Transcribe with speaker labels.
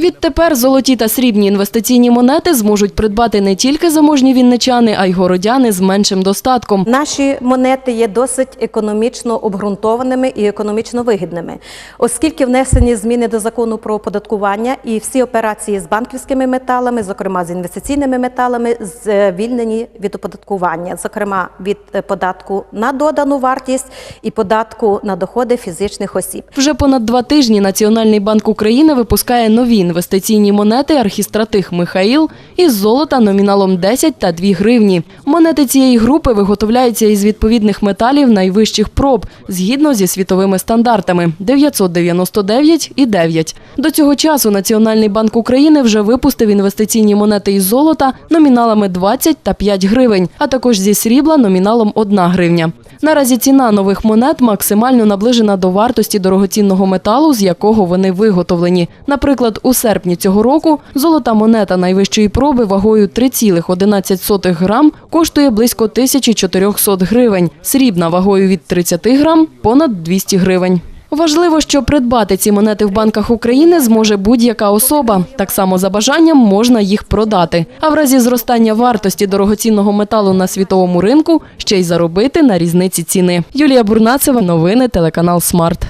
Speaker 1: Відтепер золоті та срібні інвестиційні монети зможуть придбати не тільки заможні вінничани, а й городяни з меншим достатком.
Speaker 2: Наші монети є досить економічно обґрунтованими і економічно вигідними, оскільки внесені зміни до закону про оподаткування і всі операції з банківськими металами, зокрема з інвестиційними металами, звільнені від оподаткування, зокрема від податку на додану вартість і податку на доходи фізичних осіб.
Speaker 1: Вже понад два тижні Національний банк України випускає нові інвестиційні монети архістратих Михаїл із золота номіналом 10 та 2 гривні. Монети цієї групи виготовляються із відповідних металів найвищих проб згідно зі світовими стандартами 999 і 9. До цього часу Національний банк України вже випустив інвестиційні монети із золота номіналами 20 та 5 гривень, а також зі срібла номіналом 1 гривня. Наразі ціна нових монет максимально наближена до вартості дорогоцінного металу, з якого вони виготовлені. Наприклад, у серпні цього року золота монета найвищої проби вагою 3,11 грам коштує близько 1400 гривень, срібна вагою від 30 грам – понад 200 гривень. Важливо, що придбати ці монети в банках України зможе будь-яка особа. Так само за бажанням можна їх продати. А в разі зростання вартості дорогоцінного металу на світовому ринку ще й заробити на різниці ціни. Юлія Бурнацева, новини, телеканал Смарт.